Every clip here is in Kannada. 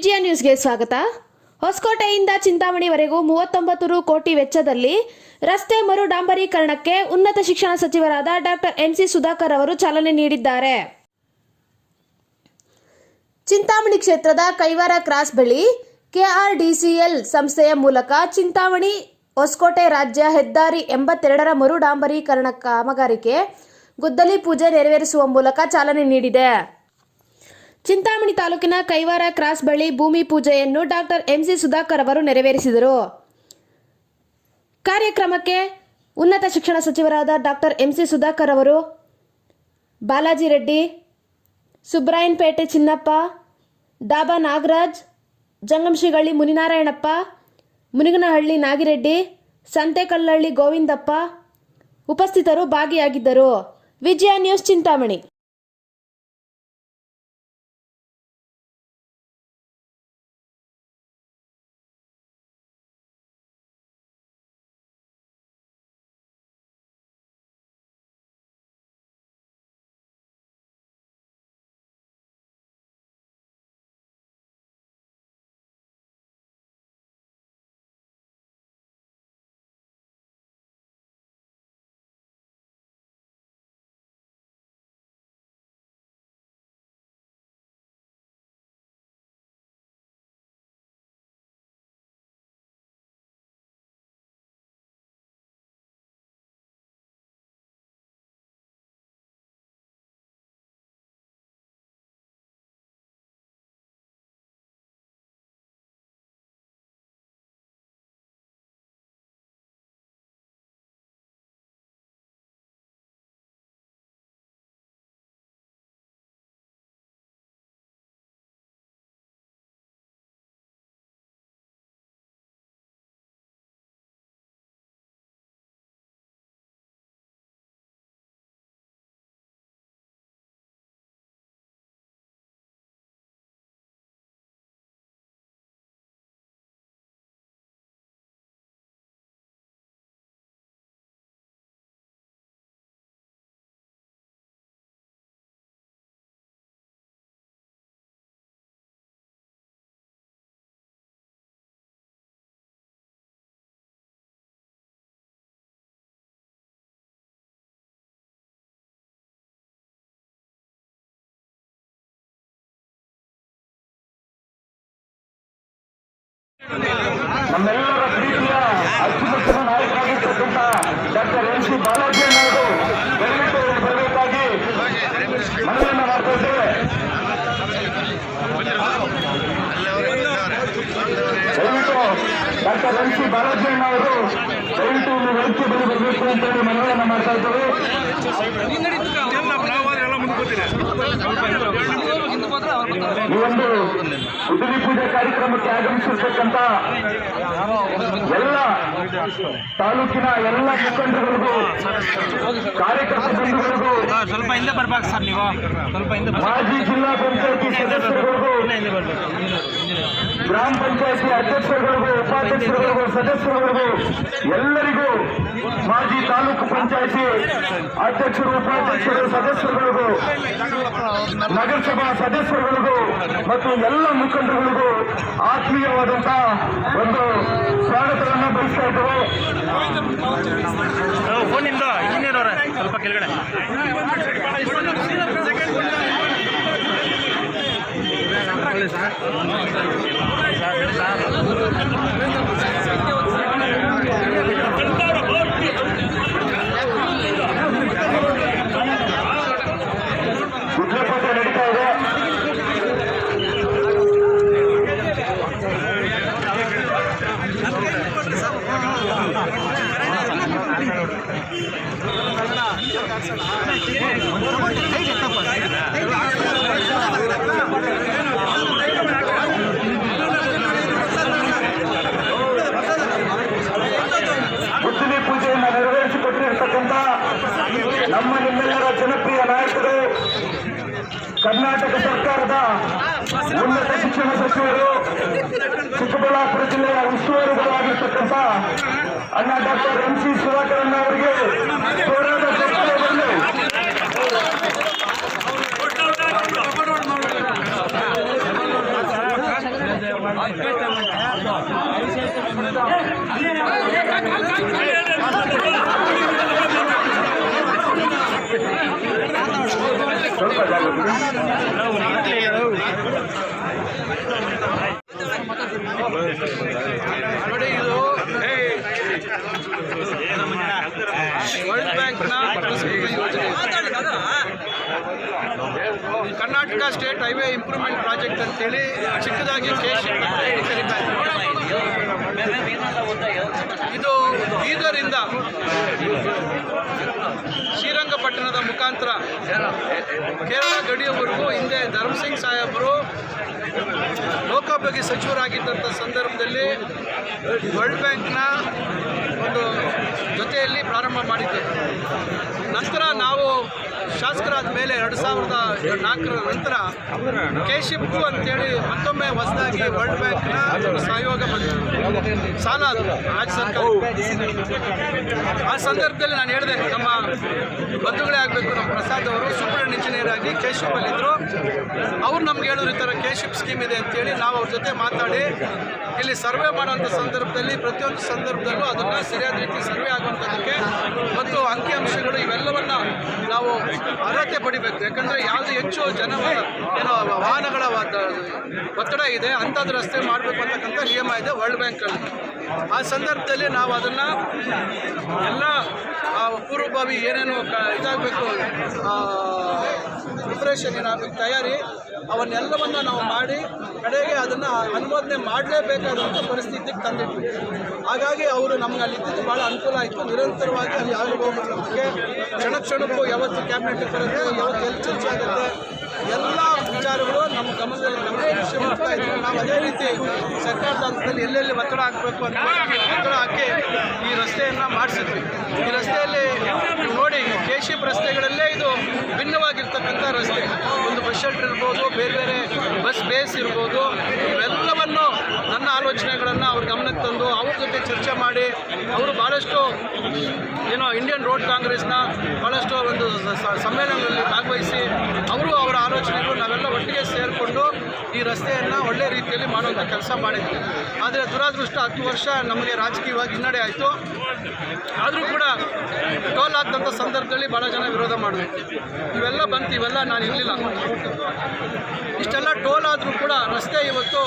ವಿಜಯ ನ್ಯೂಸ್ಗೆ ಸ್ವಾಗತ. ಹೊಸಕೋಟೆಯಿಂದ ಚಿಂತಾಮಣಿವರೆಗೂ ಮೂವತ್ತೊಂಬತ್ತು ಕೋಟಿ ವೆಚ್ಚದಲ್ಲಿ ರಸ್ತೆ ಮರು ಡಾಂಬರೀಕರಣಕ್ಕೆ ಉನ್ನತ ಶಿಕ್ಷಣ ಸಚಿವರಾದ ಡಾಕ್ಟರ್ ಎಂಸಿ ಸುಧಾಕರ್ ಅವರು ಚಾಲನೆ ನೀಡಿದ್ದಾರೆ. ಚಿಂತಾಮಣಿ ಕ್ಷೇತ್ರದ ಕೈವಾರ ಕ್ರಾಸ್ ಬಳಿ ಕೆಆರ್ಡಿಸಿಎಲ್ ಸಂಸ್ಥೆಯ ಮೂಲಕ ಚಿಂತಾಮಣಿ ಹೊಸಕೋಟೆ ರಾಜ್ಯ ಹೆದ್ದಾರಿ ಎಂಬತ್ತೆರಡರ ಮರು ಡಾಂಬರೀಕರಣ ಕಾಮಗಾರಿಗೆ ಗುದ್ದಲಿ ಪೂಜೆ ನೆರವೇರಿಸುವ ಮೂಲಕ ಚಾಲನೆ ನೀಡಿದೆ. ಚಿಂತಾಮಣಿ ತಾಲೂಕಿನ ಕೈವಾರ ಕ್ರಾಸ್ ಬಳಿ ಭೂಮಿ ಪೂಜೆಯನ್ನು ಡಾಕ್ಟರ್ ಎಂಸಿ ಸುಧಾಕರ್ ಅವರು ನೆರವೇರಿಸಿದರು. ಕಾರ್ಯಕ್ರಮಕ್ಕೆ ಉನ್ನತ ಶಿಕ್ಷಣ ಸಚಿವರಾದ ಡಾಕ್ಟರ್ ಎಂಸಿ ಸುಧಾಕರ್ ಅವರು ಬಾಲಾಜಿ ರೆಡ್ಡಿ ಸುಬ್ರಾಯನ್ಪೇಟೆ ಚಿನ್ನಪ್ಪ, ಡಾಬಾ ನಾಗರಾಜ್, ಜಂಗಂಶಿಗಳ್ಳಿ ಮುನಿನಾರಾಯಣಪ್ಪ, ಮುನಿಗನಹಳ್ಳಿ ನಾಗಿರೆಡ್ಡಿ ಸಂತೆಕಲ್ಲಹಳ್ಳಿ ಗೋವಿಂದಪ್ಪ ಉಪಸ್ಥಿತರು ಭಾಗಿಯಾಗಿದ್ದರು. ವಿಜಯ ನ್ಯೂಸ್ ಚಿಂತಾಮಣಿ. ನಮ್ಮೆಲ್ಲರ ಪ್ರೀತಿಯ ಅತ್ಯುತ್ತಮ ನಾಯಕರಾಗಿರ್ತಕ್ಕಂಥ ಡಾಕ್ಟರ್ ಎನ್ ಸಿ ಬಾಲಾಜಿ ಅನ್ನೋದು ದಯವಿಟ್ಟು ಬರಬೇಕಾಗಿ ಮನವಿಯನ್ನು ಮಾಡ್ತಾ ಇದ್ದೇವೆ. ದಯವಿಟ್ಟು ಡಾಕ್ಟರ್ ಎನ್ ಸಿ ಬಾಲಾಜಿ ಅವರು ದಯವಿಟ್ಟು ಒಂದು ವೇದಿಕೆ ಬಳಿ ಬರಬೇಕು ಅಂತ ಹೇಳಿ ಮನವಿಯನ್ನು ಮಾಡ್ತಾ ಇದ್ದೇವೆ. ಈ ಒಂದು ಉದುರಿ ಪೂಜೆ ಕಾರ್ಯಕ್ರಮಕ್ಕೆ ಆಗಮಿಸಿರ್ತಕ್ಕಂಥ ಎಲ್ಲ ತಾಲೂಕಿನ ಎಲ್ಲ ಮುಖಂಡರಿಗೂ ಕಾರ್ಯಕರ್ತ ಬಂಧುಗಳಿಗೂ ಸ್ವಲ್ಪ ಹಿಂದೆ ಬರ್ಬೇಕು ಸರ್ ನೀವು. ಸ್ವಲ್ಪ ಹಿಂದೆ ಮಾಜಿ ಜಿಲ್ಲಾ ಪಂಚಾಯತಿ ಗ್ರಾಮ ಪಂಚಾಯತಿ ಅಧ್ಯಕ್ಷರುಗಳಿಗೂ ಉಪಾಧ್ಯಕ್ಷರುಗಳಿಗೂ ಸದಸ್ಯರುಗಳಿಗೂ ಎಲ್ಲರಿಗೂ ಮಾಜಿ ತಾಲೂಕು ಪಂಚಾಯತಿ ಅಧ್ಯಕ್ಷರು ಉಪಾಧ್ಯಕ್ಷರು ಸದಸ್ಯರುಗಳಿಗೂ ನಗರಸಭಾ ಸದಸ್ಯರುಗಳಿಗೂ ಮತ್ತು ಎಲ್ಲ ಮುಖಂಡರುಗಳಿಗೂ ಆತ್ಮೀಯವಾದಂತಹ ಒಂದು ಸ್ವಾಗತವನ್ನು ಬಯಸ್ತಾ ಫೋನಿಂದ ಇಂಜಿನಿಯರ್ ಅವರೇ ಸ್ವಲ್ಪ ಕೆಳಗಡೆ. ಉದ್ಯೋಗ ಗುದ್ದಲಿ ಪೂಜೆಯನ್ನು ನೆರವೇರಿಸಿಕೊಟ್ಟಿರ್ತಕ್ಕಂಥ ನಮ್ಮ ನಿಮ್ಮೆಲ್ಲರ ಜನಪ್ರಿಯ ನಾಯಕರು, ಕರ್ನಾಟಕ ಸರ್ಕಾರದ ಉನ್ನತ ಶಿಕ್ಷಣ ಸಚಿವರು, ಚಿಕ್ಕಬಳ್ಳಾಪುರ ಜಿಲ್ಲೆಯ ಉಸ್ತುವಾರಿಗಳಾಗಿರ್ತಕ್ಕಂಥ ಅಣ್ಣ ಡಾಕ್ಟರ್ ಎಂ ಸಿ ಸುಧಾಕರ್ ಅವರಿಗೆ ನೋಡಿ ಇದು ವರ್ಲ್ಡ್ ಬ್ಯಾಂಕ್ನ Karnataka state highway improvement project ಅಂತೇಳಿ ಚಿಕ್ಕದಾಗಿ ಕೇಶ್ ಇದು ಬೀದರಿಂದ ಶ್ರೀರಂಗಪಟ್ಟಣದ ಮುಖಾಂತರ ಕೇರಳ ಗಡಿಯವರೆಗೂ ಹಿಂದೆ ಧರ್ಮಸಿಂಗ್ ಸಾಹೇಬರು ಲೋಕೋಪಯೋಗಿ ಸಚಿವರಾಗಿದ್ದಂಥ ಸಂದರ್ಭದಲ್ಲಿ ವರ್ಲ್ಡ್ ಬ್ಯಾಂಕ್ನ ಒಂದು ಜೊತೆಯಲ್ಲಿ ಪ್ರಾರಂಭ ಮಾಡಿದ್ದೆ ನಂತರ ನಾವು ಶಾಸಕರಾದ ಮೇಲೆ ಎರಡು ಸಾವಿರದ ನಾಲ್ಕರ ನಂತರ ಕೆಶಿಪ್ ಅಂತೇಳಿ ಮತ್ತೊಮ್ಮೆ ಹೊಸದಾಗಿ ವರ್ಲ್ಡ್ ಬ್ಯಾಂಕ್ನ ಸಹಯೋಗ ಬಂತು. ಸಾಲ ಅದು. ರಾಜ್ಯ ಸರ್ಕಾರ. ಆ ಸಂದರ್ಭದಲ್ಲಿ ನಾನು ಹೇಳಿದೆ, ನಮ್ಮ ಬಂಧುಗಳೇ ಆಗಬೇಕು, ನಮ್ಮ ಪ್ರಸಾದ್ ಅವರು ಸುಬ್ರಹ್ಮಣ್ಯ ಇಂಜಿನಿಯರ್ ಆಗಿ ಕೆಶಿಪ್ ಅಲ್ಲಿದ್ದರು ಅವ್ರು ನಮ್ಗೆ ಹೇಳಿದ್ರು ಈ ಥರ ಕೆಶಿಪ್ ಸ್ಕೀಮ್ ಇದೆ ಅಂತೇಳಿ ನಾವು ಅವ್ರ ಜೊತೆ ಮಾತಾಡಿ, ಇಲ್ಲಿ ಸರ್ವೆ ಮಾಡುವಂಥ ಸಂದರ್ಭದಲ್ಲಿ, ಪ್ರತಿಯೊಂದು ಸಂದರ್ಭದಲ್ಲೂ ಅದನ್ನು ಸರಿಯಾದ ರೀತಿ ಸರ್ವೆ ಆಗುವಂಥದ್ದಕ್ಕೆ ಮತ್ತು ಅಂಕಿಅಂಶಗಳು ಇವೆಲ್ಲವನ್ನ ನಾವು ಅರ್ಹತೆ ಪಡಿಬೇಕು. ಯಾಕಂದರೆ ಯಾವುದು ಹೆಚ್ಚು ಜನ ಏನೋ ವಾಹನಗಳ ಒತ್ತಡ ಇದೆ ಅಂಥದ್ದು ರಸ್ತೆ ಮಾಡಬೇಕು ಅಂತಕ್ಕಂಥ ನಿಯಮ ಇದೆ ವರ್ಲ್ಡ್ ಬ್ಯಾಂಕಲ್ಲಿ ಆ ಸಂದರ್ಭದಲ್ಲಿ ನಾವು ಅದನ್ನು ಎಲ್ಲ ಪೂರ್ವಭಾವಿ ಏನೇನು ಇದಾಗಬೇಕು ಪ್ರಿಪ್ರೇಷನ್ ಏನಾಗಬೇಕು, ತಯಾರಿ ಅವನ್ನೆಲ್ಲವನ್ನ ನಾವು ಮಾಡಿ ಕಡೆಗೆ ಅದನ್ನು ಅನುಮೋದನೆ ಮಾಡಲೇಬೇಕಾದಂಥ ಪರಿಸ್ಥಿತಿಗೆ ತಂದಿಟ್ವಿ. ಹಾಗಾಗಿ ಅವರು ನಮ್ಗೆ ಅಲ್ಲಿ ಇದ್ದಿದ್ದು ಭಾಳ ಅನುಕೂಲ ಆಯಿತು. ನಿರಂತರವಾಗಿ ಅಲ್ಲಿ ಆಗಬಹುದು ಬಗ್ಗೆ ಕ್ಷಣ ಕ್ಷಣಕ್ಕೂ ಯಾವತ್ತು ಕ್ಯಾಬಿನೆಟ್ ಬರುತ್ತೆ, ಯಾವತ್ತು ಎಲ್ಲಿ ಚರ್ಚೆ ಆಗುತ್ತೆ, ಎಲ್ಲ ವಿಚಾರಗಳು ನಮ್ಮ ಗಮನದಲ್ಲಿ ನಮಗೆ ವಿಷಯ ಮಾಡ್ತಾ ನಾವು ಅದೇ ರೀತಿ ಸರ್ಕಾರದ ಹಂತದಲ್ಲಿ ಎಲ್ಲೆಲ್ಲಿ ಒತ್ತಡ ಹಾಕಬೇಕು ಅಂತ ಒತ್ತಡ ಹಾಕಿ ಈ ರಸ್ತೆಯನ್ನು ಮಾಡಿಸಿದ್ವಿ. ಈ ರಸ್ತೆಯಲ್ಲಿ ನೋಡಿ ಕೆ ಶಿಪ್ ರಸ್ತೆಗಳಲ್ಲೇ ಇದು ಭಿನ್ನವಾಗಿರ್ತಕ್ಕಂಥ ರಸ್ತೆ. ಒಂದು ಬಸ್ ಶೆಲ್ಟರ್ ಇರ್ಬೋದು, ಬೇರೆ ಬೇರೆ ಬಸ್ ಬೇಸ್ ಇರ್ಬೋದು. ಇವೆಲ್ಲವನ್ನು ನನ್ನ ಆಲೋಚನೆಗಳನ್ನು ಅವ್ರ ಗಮನಕ್ಕೆ ತಂದು ಅವ್ರ ಜೊತೆ ಚರ್ಚೆ ಮಾಡಿ ಅವರು ಭಾಳಷ್ಟು ಏನೋ ಇಂಡಿಯನ್ ರೋಡ್ ಕಾಂಗ್ರೆಸ್ನ ಭಾಳಷ್ಟು ಒಂದು ಸ- ಸ- ಸಮ್ಮೇಳನದಲ್ಲಿ ಭಾಗವಹಿಸಿ ಅವರು ಅವರ ಆಲೋಚನೆಗಳು ನಾವೆಲ್ಲ ಒಟ್ಟಿಗೆ ಸೇರಿಕೊಂಡು ಈ ರಸ್ತೆಯನ್ನು ಒಳ್ಳೆ ರೀತಿಯಲ್ಲಿ ಮಾಡುವಂಥ ಕೆಲಸ ಮಾಡಿದ್ವಿ. ಆದರೆ ದುರಾದೃಷ್ಟ ಹತ್ತು ವರ್ಷ ನಮಗೆ ರಾಜಕೀಯವಾಗಿ ಹಿನ್ನಡೆ ಆಯಿತು. ಆದರೂ ಕೂಡ ಟೋಲ್ ಹಾಕಿದಂಥ ಸಂದರ್ಭದಲ್ಲಿ ಭಾಳ ಜನ ವಿರೋಧ ಮಾಡಿದ್ರು ಇವೆಲ್ಲ ಬಂತು ಇವೆಲ್ಲ ನಾನು ಇರಲಿಲ್ಲ. ಇಷ್ಟೆಲ್ಲ ಟೋಲ್ ಆದರೂ ಕೂಡ ರಸ್ತೆ ಇವತ್ತು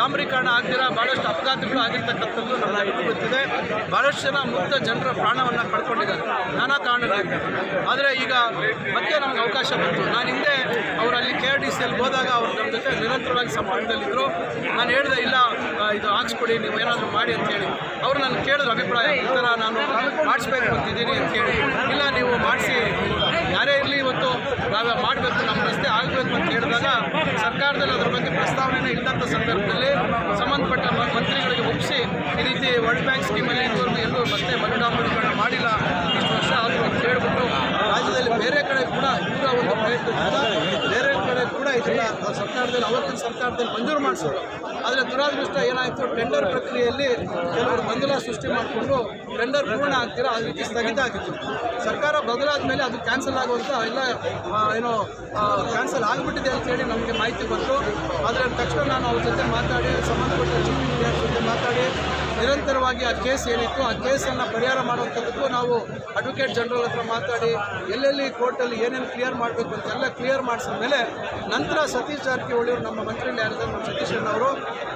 ಡಾಂಬರೀಕರಣ ಆಗ್ದಿರ ಭಾಳಷ್ಟು ಅಪಘಾತಗಳು ಆಗಿರ್ತಕ್ಕಂಥದ್ದು ನನಗೆ ಗೊತ್ತಿದೆ. ಭಾಳಷ್ಟು ಜನ ಮುಕ್ತ ಜನರ ಪ್ರಾಣವನ್ನು ಕಳ್ಕೊಂಡಿದ್ದಾರೆ. ನಾನಾ ಕಾರಣಗಳಿಂದ. ಆದರೆ ಈಗ ಮತ್ತೆ ನಮಗೆ ಅವಕಾಶ ಬಂತು. ನಾನು ಹಿಂದೆ ಅವರಲ್ಲಿ ಕೆ ಆರ್ ಡಿ ಸಿ ಅಲ್ಲಿ ಹೋದಾಗ ಅವ್ರು ನಮ್ಮ ಜೊತೆ ನಿರಂತರವಾಗಿ ಸಂಪರ್ಕದಲ್ಲಿದ್ದರು ನಾನು ಹೇಳಿದೆ, ಇಲ್ಲ ಇದು ಹಾಕ್ಸ್ಕೊಡಿ, ನೀವು ಏನಾದರೂ ಮಾಡಿ ಅಂತ ಹೇಳಿ. ಅವರು ನನ್ನ ಕೇಳಿದ್ರು, ಅಭಿಪ್ರಾಯ, ಈ ಥರ ನಾನು ಮಾಡಿಸ್ಬೇಕು ಅಂತಿದ್ದೀನಿ ಅಂತ ಹೇಳಿ. ಇಲ್ಲ, ನೀವು ಮಾಡಿಸಿ, ಯಾರೇ ಇರಲಿ, ಇವತ್ತು ನಾವೇ ಮಾಡಬೇಕು ನಮ್ಮ ಹೇಳಿದಾಗ ಸರ್ಕಾರದಲ್ಲಿ ಅದ್ರ ಬಗ್ಗೆ ಪ್ರಸ್ತಾವನೆ ಇಲ್ಲದಂಥ ಸಂದರ್ಭದಲ್ಲಿ ಸಂಬಂಧಪಟ್ಟ ಮಂತ್ರಿಗಳಿಗೆ ಒಪ್ಪಿಸಿ ಈ ರೀತಿ ವರ್ಲ್ಡ್ ಬ್ಯಾಂಕ್ ಸ್ಕೀಮಲ್ಲಿ ಇದುವರೆಗೂ ಎಲ್ಲೂ ಮತ್ತೆ ಮರುಡಾಂಬರೀಕರಣ ಮಾಡಿಲ್ಲ ಇಷ್ಟು ವರ್ಷ ಆದರೂ ಅಂತ ಹೇಳ್ಬಿಟ್ಟು ರಾಜ್ಯದಲ್ಲಿ ಬೇರೆ ಕಡೆ ಕೂಡ ಇವರ ಒಂದು ಪ್ರಯತ್ನ ಬೇರೆ ಕಡೆ ಕೂಡ ಇದನ್ನು ಸರ್ಕಾರದಲ್ಲಿ ಅವತ್ತಿನ ಸರ್ಕಾರದಲ್ಲಿ ಮಂಜೂರು ಮಾಡಿಸಿದ್ರು ಆದರೆ ದುರಾದೃಷ್ಟ ಏನಾಯಿತು? ಟೆಂಡರ್ ಪ್ರಕ್ರಿಯೆಯಲ್ಲಿ ಕೆಲವರು ಗೊಂದಲ ಸೃಷ್ಟಿ ಮಾಡಿಕೊಂಡು ಟೆಂಡರ್ ಪೂರ್ಣ ಆಗ್ತೀರಾ? ಆ ರೀತಿ ಸ್ಥಗಿತ ಆಗಿತ್ತು. ಸರ್ಕಾರ ಬದಲಾದ ಮೇಲೆ ಅದು ಕ್ಯಾನ್ಸಲ್ ಆಗುವಂಥ ಎಲ್ಲ ಏನು ಕ್ಯಾನ್ಸಲ್ ಆಗಿಬಿಟ್ಟಿದೆ ಅಂತೇಳಿ ನಮಗೆ ಮಾಹಿತಿ ಬಂತು. ಆದರೆ ತಕ್ಷಣ ನಾನು ಅವ್ರ ಜೊತೆ ಮಾತಾಡಿ ಸಂಬಂಧಪಟ್ಟ ಚೀಫ್ ಇಂಜಿನಿಯರ್ ಜೊತೆ ಮಾತಾಡಿ ನಿರಂತರವಾಗಿ ಆ ಕೇಸ್ ಏನಿತ್ತು, ಆ ಕೇಸನ್ನು ಪರಿಹಾರ ಮಾಡುವಂಥದ್ದಕ್ಕೂ ನಾವು ಅಡ್ವೊಕೇಟ್ ಜನರಲ್ ಹತ್ರ ಮಾತಾಡಿ, ಎಲ್ಲೆಲ್ಲಿ ಕೋರ್ಟಲ್ಲಿ ಏನೇನು ಕ್ಲಿಯರ್ ಮಾಡಬೇಕು ಅಂತೆಲ್ಲ ಕ್ಲಿಯರ್ ಮಾಡಿಸಿದ ಮೇಲೆ ನಂತರ ಸತೀಶ್ ಜಾರಕಿಹೊಳಿ ಅವರು ನಮ್ಮ ಮಂತ್ರಿಯಲ್ಲಿ ಯಾರಿದ್ದಾರೆ ನಮ್ಮ ಸತೀಶ್ ಅಣ್ಣ ಅವರು.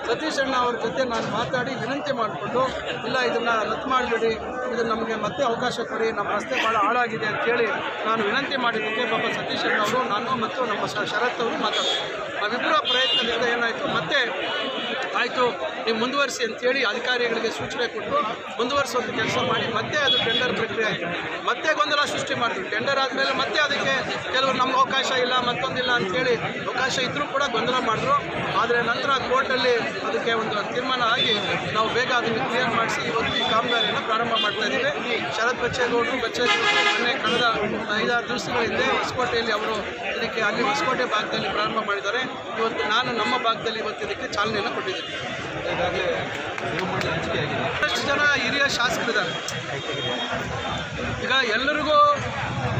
ಸತೀಶ್ ಅಣ್ಣ ಅವ್ರ ಜೊತೆ ನಾನು ಮಾತಾಡಿ ವಿನಂತಿ ಮಾಡಿಕೊಂಡು, ಇಲ್ಲ ಇದನ್ನು ರದ್ದು ಮಾಡಿಬಿಡಿ ಇದು ನಮಗೆ ಮತ್ತೆ ಅವಕಾಶ ಕೊಡಿ, ನಮ್ಮ ರಸ್ತೆ ಭಾಳ ಹಾಳಾಗಿದೆ ಅಂತೇಳಿ ನಾನು ವಿನಂತಿ ಮಾಡಿದ್ದಕ್ಕೆ ಪಾಪ ಸತೀಶ್ ಅಣ್ಣ ಅವರು, ನಾನು ಮತ್ತು ನಮ್ಮ ಶರತ್ ಅವರು ಮಾತಾಡ್ತಾರೆ ನಾವಿಬ್ಬರ ಪ್ರಯತ್ನದಿಂದ ಏನಾಯಿತು, ಮತ್ತೆ ಆಯಿತು, ನೀವು ಮುಂದುವರಿಸಿ ಅಂತೇಳಿ ಅಧಿಕಾರಿಗಳಿಗೆ ಸೂಚನೆ ಕೊಟ್ಟು ಮುಂದುವರಿಸುವಂಥ ಕೆಲಸ ಮಾಡಿ, ಮತ್ತೆ ಅದು ಟೆಂಡರ್ ಪ್ರಕ್ರಿಯೆ ಆಯಿತು. ಮತ್ತೆ ಗೊಂದಲ ಸೃಷ್ಟಿ ಮಾಡಿದ್ರು. ಟೆಂಡರ್ ಆದಮೇಲೆ ಮತ್ತೆ ಅದಕ್ಕೆ ಕೆಲವರು ನಮ್ಗೆ ಅವಕಾಶ ಇಲ್ಲ, ಮತ್ತೊಂದಿಲ್ಲ ಅಂತೇಳಿ ಅವಕಾಶ ಇದ್ದರೂ ಕೂಡ ಗೊಂದಲ ಮಾಡಿದ್ರು. ಆದರೆ ನಂತರ ಕೋರ್ಟಲ್ಲಿ ಅದಕ್ಕೆ ಒಂದು ತೀರ್ಮಾನ ಆಗಿ ನಾವು ಬೇಗ ಅದನ್ನು ಕ್ಲಿಯರ್ ಮಾಡಿಸಿ, ಇವತ್ತು ಈ ಕಾಮಗಾರಿಯನ್ನು ಪ್ರಾರಂಭ ಮಾಡ್ತಾ ಇದ್ದೀವಿ. ಶರತ್ ಬಚ್ಚೇಗೌಡರು ಬಚ್ಚೇಗೌಡರು ಮೊನ್ನೆ ಕಳೆದ ಐದಾರು ದಿವಸಗಳ ಹಿಂದೆ ಹೊಸಕೋಟೆಯಲ್ಲಿ ಅವರು ಇದಕ್ಕೆ ಅಲ್ಲಿ ಹೊಸಕೋಟೆ ಭಾಗದಲ್ಲಿ ಪ್ರಾರಂಭ ಮಾಡಿದ್ದಾರೆ. ಇವತ್ತು ನಾನು ನಮ್ಮ ಭಾಗದಲ್ಲಿ ಇವತ್ತು ಇದಕ್ಕೆ ಚಾಲನೆಯನ್ನು ಕೊಟ್ಟಿದ್ದೀನಿ. ಎಷ್ಟು ಜನ ಹಿರಿಯ ಶಾಸಕರಿದ್ದಾರೆ. ಈಗ ಎಲ್ಲರಿಗೂ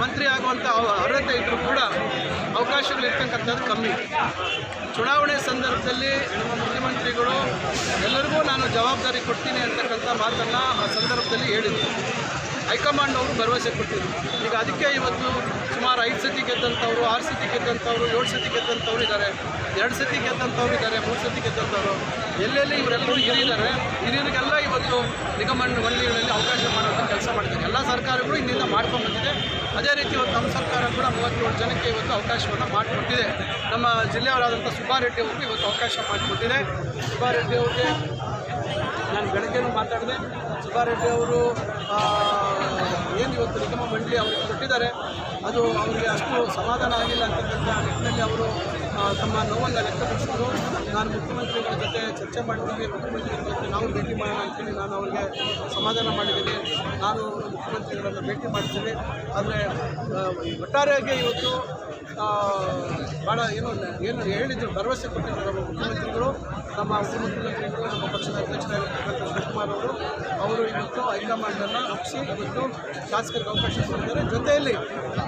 ಮಂತ್ರಿ ಆಗುವಂಥ ಅರ್ಹತೆ ಇದ್ದರೂ ಕೂಡ ಅವಕಾಶಗಳು ಇರ್ತಕ್ಕಂಥದ್ದು ಕಮ್ಮಿ. ಚುನಾವಣೆ ಸಂದರ್ಭದಲ್ಲಿ ನಮ್ಮ ಮುಖ್ಯಮಂತ್ರಿಗಳು ಎಲ್ಲರಿಗೂ ನಾನು ಜವಾಬ್ದಾರಿ ಕೊಡ್ತೀನಿ ಅಂತಕ್ಕಂಥ ಮಾತನ್ನು ಆ ಸಂದರ್ಭದಲ್ಲಿ ಹೇಳಿದರು. ಹೈಕಮಾಂಡ್ ಅವರು ಭರವಸೆ ಕೊಟ್ಟಿದ್ರು. ಈಗ ಅದಕ್ಕೆ ಇವತ್ತು ಸುಮಾರು ಐದು ಸತಿ ಗೆದ್ದಂಥವ್ರು, ಆರು ಸತಿ ಗೆದ್ದಂಥವ್ರು, ಏಳು ಸತಿ ಗೆದ್ದಂಥವ್ರು ಇದ್ದಾರೆ ಎರಡು ಸತಿ ಗೆದ್ದಂಥವ್ರು ಇದ್ದಾರೆ ಮೂರು ಸತಿ ಗೆದ್ದಂಥವ್ರು. ಎಲ್ಲೆಲ್ಲಿ ಇವರೆಲ್ಲರೂ ಹಿರಿಯಿದ್ದಾರೆ ಹಿರಿಯರಿಗೆಲ್ಲ ಇವತ್ತು ನಿಗಮ ಮಂಡಳಿಗಳಲ್ಲಿ ಅವಕಾಶ ಮಾಡುವಂಥ ಕೆಲಸ ಮಾಡ್ತಾರೆ. ಎಲ್ಲ ಸರ್ಕಾರಗಳು ಇಲ್ಲಿಂದ ಮಾಡ್ಕೊಂಡ್ಬಂದಿದೆ ಅದೇ ರೀತಿ ಇವತ್ತು ನಮ್ಮ ಸರ್ಕಾರ ಕೂಡ ಮೂವತ್ತೇಳು ಜನಕ್ಕೆ ಇವತ್ತು ಅವಕಾಶವನ್ನು ಮಾಡಿಕೊಟ್ಟಿದೆ. ನಮ್ಮ ಜಿಲ್ಲೆಯವರಾದಂಥ ಸುಬ್ಬಾರೆಡ್ಡಿ ಅವ್ರಿಗೆ ಇವತ್ತು ಅವಕಾಶ ಮಾಡಿಕೊಟ್ಟಿದೆ. ಸುಬ್ಬಾರೆಡ್ಡಿ ಅವ್ರಿಗೆ ನಾನು ಬೆಳಗ್ಗೆನೂ ಮಾತಾಡಿದೆ. ಸುಬ್ಬಾರೆಡ್ಡಿ ಅವರು ಏನು ಇವತ್ತು ನಿಗಮ ಮಂಡಳಿ ಅವರಿಗೆ ಕೊಟ್ಟಿದ್ದಾರೆ, ಅದು ಅವರಿಗೆ ಅಷ್ಟು ಸಮಾಧಾನ ಆಗಿಲ್ಲ ಅಂತಕ್ಕಂಥ ನಿಟ್ಟಿನಲ್ಲಿ ಅವರು ತಮ್ಮ ನೋವನ್ನು ವ್ಯಕ್ತಪಡಿಸಿದ್ರು. ನಾನು ಮುಖ್ಯಮಂತ್ರಿಗಳ ಜೊತೆ ಚರ್ಚೆ ಮಾಡಿದ್ದೀನಿ ಮುಖ್ಯಮಂತ್ರಿಗಳ ಜೊತೆ ನಾವು ಭೇಟಿ ಮಾಡೋಣ ಅಂತೇಳಿ ನಾನು ಅವರಿಗೆ ಸಮಾಧಾನ ಮಾಡಿದ್ದೀನಿ. ನಾನು ಮುಖ್ಯಮಂತ್ರಿಗಳನ್ನು ಭೇಟಿ ಮಾಡ್ತೀನಿ. ಆದರೆ ಒಟ್ಟಾರೆಯಾಗಿ ಇವತ್ತು ಭಾಳ ಏನು ಏನು ಹೇಳಿದ್ರು, ಭರವಸೆ ಕೊಟ್ಟಿದ್ದಾರೆ ನಮ್ಮ ಮುಖ್ಯಮಂತ್ರಿಗಳು, ನಮ್ಮ ಉಪಮುಖ್ಯಮಂತ್ರಿಗಳು ನಮ್ಮ ಪಕ್ಷದ ಅಧ್ಯಕ್ಷರಾಗಿರ್ತಕ್ಕಂಥ ಶಿವಕುಮಾರ್ ಅವರು. ಅವರು ಇವತ್ತು ಹೈಕಮಾಂಡನ್ನು ಒಪ್ಪಿಸಿ ಇವತ್ತು ಶಾಸಕರಿಗೆ ಅವಕಾಶ ಕೊಟ್ಟಿದ್ದಾರೆ. ಜೊತೆಯಲ್ಲಿ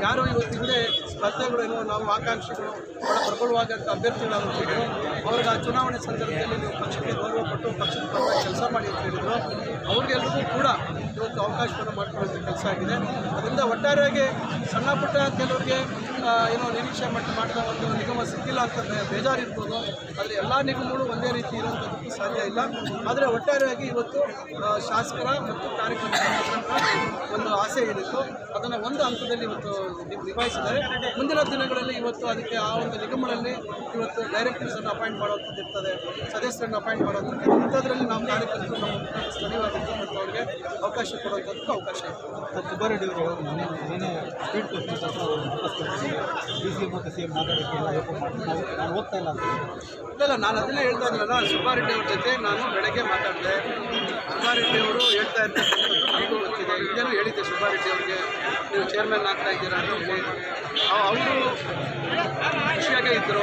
ಯಾರು ಇವತ್ತು ಹಿಂದೆ ಸ್ಪರ್ಧೆಗಳು ಏನೋ ನಾವು ಆಕಾಂಕ್ಷಿಗಳು ಬಹಳ ಪ್ರಬಲವಾದಂಥ ಅಭ್ಯರ್ಥಿಗಳಾಗಿದ್ರು ಅವ್ರಿಗೆ ಆ ಚುನಾವಣೆ ಸಂದರ್ಭದಲ್ಲಿ ನೀವು ಪಕ್ಷಕ್ಕೆ ಗೌರವ ಕೊಟ್ಟು, ಪಕ್ಷದ ಪರವಾಗಿ ಕೆಲಸ ಮಾಡಿ ಅಂತ ಹೇಳಿದರು. ಅವ್ರಿಗೆಲ್ರಿಗೂ ಕೂಡ ಇವತ್ತು ಅವಕಾಶವನ್ನು ಮಾಡಿಕೊಳ್ಳುವಂಥ ಕೆಲಸ ಆಗಿದೆ. ಅದರಿಂದ ಒಟ್ಟಾರೆಯಾಗಿ ಸಣ್ಣ ಪುಟ್ಟ ಕೆಲವರಿಗೆ ಏನೋ ನಿರೀಕ್ಷೆ ಮಟ್ಟ ಮಾಡಿದ ಒಂದು ನಿಗಮ ಸಿಕ್ಕಿಲ್ಲ ಅಂತ ಬೇಜಾರು ಬೇಜಾರಿರ್ಬೋದು. ಆದರೆ ಎಲ್ಲ ನಿಗಮಗಳು ಒಂದೇ ರೀತಿ ಇರುವಂಥದ್ದಕ್ಕೆ ಸಾಧ್ಯ ಇಲ್ಲ. ಆದರೆ ಒಟ್ಟಾರೆಯಾಗಿ ಇವತ್ತು ಶಾಸಕರ ಮತ್ತು ಕಾರ್ಯಕರ್ತರ ಒಂದು ಆಸೆ ಏನಿತ್ತು ಅದನ್ನು ಒಂದು ಹಂತದಲ್ಲಿ ಇವತ್ತು ನಿಭಾಯಿಸಿದ್ದಾರೆ. ಮುಂದಿನ ದಿನಗಳಲ್ಲಿ ಇವತ್ತು ಅದಕ್ಕೆ ಆ ಒಂದು ನಿಗಮಗಳಲ್ಲಿ ಇವತ್ತು ಡೈರೆಕ್ಟರ್ಸನ್ನು ಅಪಾಯಿಂಟ್ ಮಾಡುವಂಥದ್ದು ಇರ್ತದೆ. ಸದಸ್ಯರನ್ನು ಅಪಾಯಿಂಟ್ ಮಾಡುವಂಥದ್ದು ಇಂಥದ್ರಲ್ಲಿ ನಾವು ಕಾರ್ಯಕರ್ತರು ನಮ್ಮ ಸ್ಥಳೀಯವಾಗಿದ್ದು ಮತ್ತು ಅವರಿಗೆ ಅವಕಾಶ ಕೊಡುವಂಥದ್ದಕ್ಕೆ ಅವಕಾಶ ಇದೆ ಸುಬ್ಬಾರೆಡ್ಡಿ ಅವರು ಸ್ಪೀಡ್ ಡಿ ಸಿ ಮತ್ತು ಸಿ ಎಂ ಮಾತಾಡೋಕ್ಕೆ ಎಲ್ಲ ನಾನು ಹೋಗ್ತಾ ಇಲ್ಲ ಅಂತ ಇಲ್ಲ ನಾನು ಅದನ್ನೇ ಹೇಳ್ತಾ ಇದ್ರಲ್ಲ ಸುಬ್ಬಾರೆಡ್ಡಿ ಅವ್ರ ಜೊತೆ ನಾನು ಬೆಳಗ್ಗೆ ಮಾತಾಡಿದೆ. ಸುಬ್ಬಾರೆಡ್ಡಿ ಅವರು ಹೇಳ್ತಾ ಇರ್ತಕ್ಕಂಥದ್ದು ನನಗೂ ಗೊತ್ತಿದೆ ಹಿಂದೆನೂ ಹೇಳಿದ್ದೆ ಸುಬ್ಬಾರೆಡ್ಡಿ ಅವರಿಗೆ. ನೀವು ಚೇರ್ಮನ್ ಆಗ್ತಾ ಇದ್ದೀರಾ ಹೇಳಿ ಅವರು ಖುಷಿಯಾಗೇ ಇದ್ದರು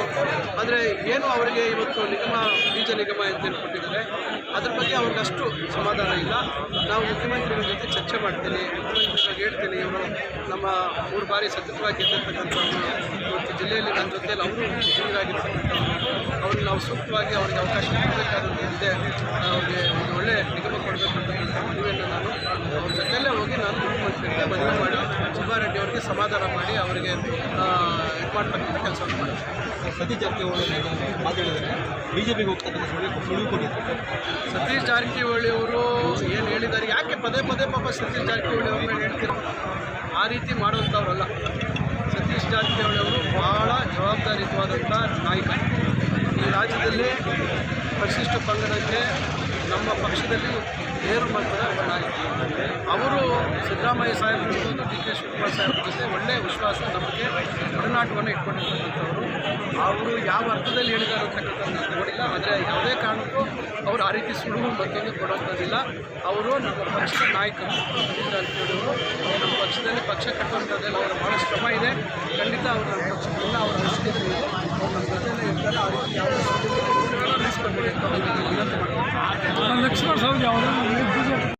ಆದರೆ ಏನು ಅವರಿಗೆ ಇವತ್ತು ನಿಗಮ, ಬೀಜ ನಿಗಮ ಅಂತ ಹೇಳ್ಕೊಟ್ಟಿದ್ದಾರೆ. ಅದ್ರ ಬಗ್ಗೆ ಅವ್ರಿಗೆ ಅಷ್ಟು ಸಮಾಧಾನ ಇಲ್ಲ. ನಾವು ಮುಖ್ಯಮಂತ್ರಿಗಳ ಜೊತೆ ಚರ್ಚೆ ಮಾಡ್ತೀನಿ. ಮುಖ್ಯಮಂತ್ರಿಗಳಿಗೆ ಹೇಳ್ತೀನಿ. ಇವರು ನಮ್ಮ ಮೂರು ಬಾರಿ ಸತತವಾಗಿ ಗೆದ್ದಿರ್ತಕ್ಕಂಥವ್ರು ಇವತ್ತು ಜಿಲ್ಲೆಯಲ್ಲಿ ನನ್ನ ಜೊತೆಯಲ್ಲಿ ಅವರು ಜೀವರಾಗಿರ್ತಕ್ಕಂಥವ್ರು ಅವ್ರಿಗೆ ನಾವು ಸೂಕ್ತವಾಗಿ ಅವ್ರಿಗೆ ಅವಕಾಶ ಕೊಡಬೇಕಾದಂಥ ಇದೆ. ಅವ್ರಿಗೆ ಒಂದು ಒಳ್ಳೆಯ ನಿಗಮ ಕೊಡಬೇಕು ಅಂತಕ್ಕಂಥ ಮನವಿಯನ್ನು ನಾನು ಅವ್ರ ಜೊತೆಯಲ್ಲೇ ಹೋಗಿ ನಾನು ಮನವಿ ಮಾಡಿ ಸುಬ್ಬಾರೆಡ್ಡಿ ಅವರಿಗೆ ಸಮಾಧಾನ ಮಾಡಿ ಅವರಿಗೆ ಇದು ಮಾಡ್ತಕ್ಕಂಥ ಕೆಲಸ ಮಾಡ್ತಾರೆ ಸತೀಶ್ ಜಾರಕಿಹೊಳಿ ಮಾತಾಡಿದರೆ ಬಿ ಜೆ ಪಿಗೆ ಹೋಗ್ತಕ್ಕಂಥ ಸುಳಿವು ಸುಳಿವು ಕೊಟ್ಟಿದ್ದಾರೆ. ಸತೀಶ್ ಜಾರಕಿಹೊಳಿ ಅವರು ಏನು ಹೇಳಿದ್ದಾರೆ? ಯಾಕೆ ಪದೇ ಪದೇ ಪಾಪ ಸತೀಶ್ ಜಾರಕಿಹೊಳಿ ಅವರು ಮೇಲೆ ಹೇಳ್ತೀರ? ಆ ರೀತಿ ಮಾಡುವಂಥವ್ರಲ್ಲ. ಸತೀಶ್ ಜಾರಕಿಹೊಳಿ ಅವರು ಬಹಳ ಜವಾಬ್ದಾರಿಯುತವಾದಂಥ ನಾಯಕ. ಈ ರಾಜ್ಯದಲ್ಲಿ ಪರಿಶಿಷ್ಟ ಪಂಗಡಕ್ಕೆ ನಮ್ಮ ಪಕ್ಷದಲ್ಲಿ ನೇರು ಮಾಡ್ತಾರೆ ಅವರು ಸಿದ್ದರಾಮಯ್ಯ ಸಾಹೇಬರು ಇರ್ಬೋದು ಡಿ ಕೆ ಶಿವಕುಮಾರ್ ಸಾಹೇಬ್ರ ಜೊತೆ ಒಳ್ಳೆಯ ವಿಶ್ವಾಸ, ನಂಬಿಕೆ, ಒಡನಾಟವನ್ನು ಇಟ್ಕೊಂಡಿರ್ತಕ್ಕಂಥವ್ರು ಅವರು ಯಾವ ಅರ್ಥದಲ್ಲಿ ಹೇಳಿದ್ದಾರೆ ಅಂತಕ್ಕಂಥದ್ದು ನೋಡಿಲ್ಲ ಆದರೆ ಯಾವುದೇ ಕಾರಣಕ್ಕೂ ಅವರು ಆ ರೀತಿ ಸುಳುವು ಮತ್ತೊಂದು ಕೊಡುವಂಥದ್ದಿಲ್ಲ ಅವರು ನಮ್ಮ ಪಕ್ಷದ ನಾಯಕರು ಅಂತ ಜಾರಕಿಹೊಳಿ ಅವರು ನಮ್ಮ ಪಕ್ಷದಲ್ಲಿ ಪಕ್ಷ ಕಟ್ಟುವಂಥದ್ದೆಲ್ಲ ಅವರ ಭಾಳ ಶ್ರಮ ಇದೆ. ಖಂಡಿತ ಅವರು ನಮ್ಮ ಪಕ್ಷದಿಂದ ಅವರ ಅವ್ರು ನಮ್ಮ ಜೊತೆಯಲ್ಲೇ ಇರ್ತಾರೆ. ಆ ರೀತಿ ಯಾವ ಲಕ್ಷ್ಮಣ ಸೌದಿ ಅವರು